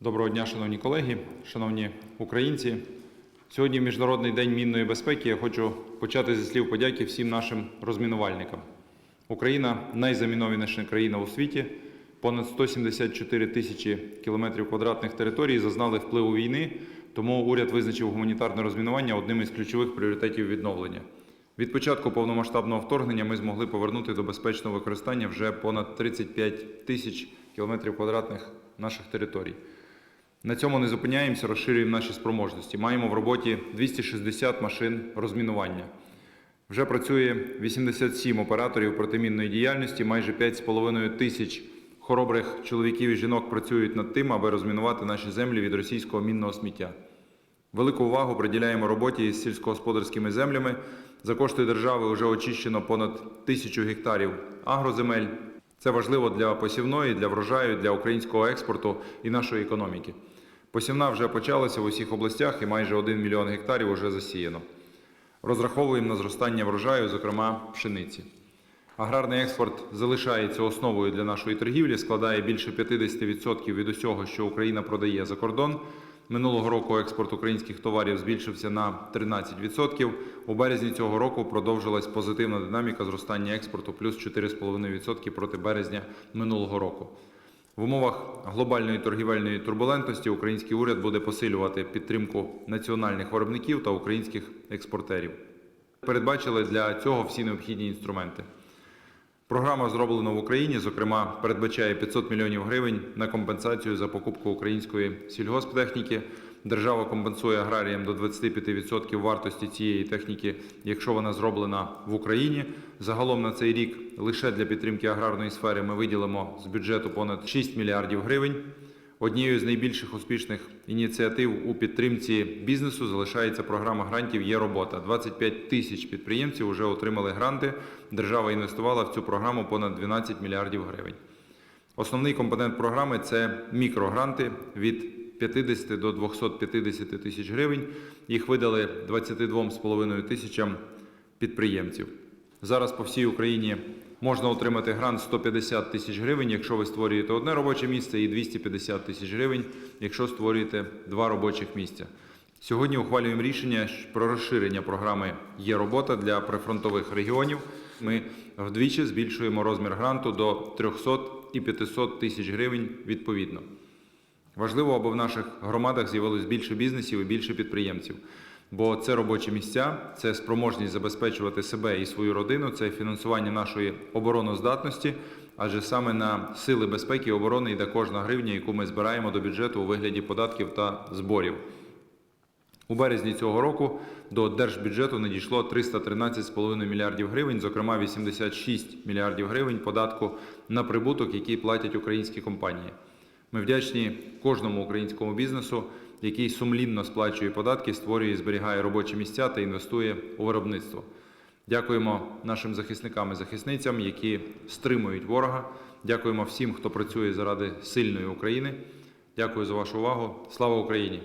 Доброго дня, шановні колеги, шановні українці. Сьогодні Міжнародний день мінної безпеки. Я хочу почати зі слів подяки всім нашим розмінувальникам. Україна найзамінованіша країна у світі. Понад 174 тисячі кілометрів квадратних територій зазнали впливу війни, тому уряд визначив гуманітарне розмінування одним із ключових пріоритетів відновлення. Від початку повномасштабного вторгнення ми змогли повернути до безпечного використання вже понад 35 тисяч кілометрів квадратних наших територій. На цьому не зупиняємося, розширюємо наші спроможності. Маємо в роботі 260 машин розмінування. Вже працює 87 операторів протимінної діяльності, майже 5,5 тисяч хоробрих чоловіків і жінок працюють над тим, аби розмінувати наші землі від російського мінного сміття. Велику увагу приділяємо роботі із сільськогосподарськими землями. За кошти держави вже очищено понад тисячу гектарів агроземель. Це важливо для посівної, для врожаю, для українського експорту і нашої економіки. Посівна вже почалася в усіх областях і майже 1 мільйон гектарів вже засіяно. Розраховуємо на зростання врожаю, зокрема пшениці. Аграрний експорт залишається основою для нашої торгівлі, складає більше 50% від усього, що Україна продає за кордон. Минулого року експорт українських товарів збільшився на 13%. У березні цього року продовжилась позитивна динаміка зростання експорту плюс 4,5% проти березня минулого року. В умовах глобальної торгівельної турбулентності український уряд буде посилювати підтримку національних виробників та українських експортерів. Передбачили для цього всі необхідні інструменти. Програма зроблена в Україні, зокрема, передбачає 500 мільйонів гривень на компенсацію за покупку української сільгосптехніки. Держава компенсує аграріям до 25% вартості цієї техніки, якщо вона зроблена в Україні. Загалом на цей рік лише для підтримки аграрної сфери ми виділимо з бюджету понад 6 мільярдів гривень. Однією з найбільших успішних ініціатив у підтримці бізнесу залишається програма грантів Є робота. 25 тисяч підприємців вже отримали гранти. Держава інвестувала в цю програму понад 12 мільярдів гривень. Основний компонент програми це мікрогранти від 50 до 250 тисяч гривень. Їх видали 22,5 тисячам підприємців. Зараз по всій Україні можна отримати грант 150 тисяч гривень, якщо ви створюєте одне робоче місце, і 250 тисяч гривень, якщо створюєте два робочих місця. Сьогодні ухвалюємо рішення про розширення програми Є робота для прифронтових регіонів. Ми вдвічі збільшуємо розмір гранту до 300 і 500 тисяч гривень відповідно. Важливо, аби в наших громадах з'явилось більше бізнесів і більше підприємців. Бо це робочі місця, це спроможність забезпечувати себе і свою родину, це фінансування нашої обороноздатності, адже саме на сили безпеки і оборони йде кожна гривня, яку ми збираємо до бюджету у вигляді податків та зборів. У березні цього року до держбюджету надійшло 313,5 мільярдів гривень, зокрема 86 мільярдів гривень податку на прибуток, який платять українські компанії. Ми вдячні кожному українському бізнесу, який сумлінно сплачує податки, створює і зберігає робочі місця та інвестує у виробництво. Дякуємо нашим захисникам і захисницям, які стримують ворога. Дякуємо всім, хто працює заради сильної України. Дякую за вашу увагу. Слава Україні!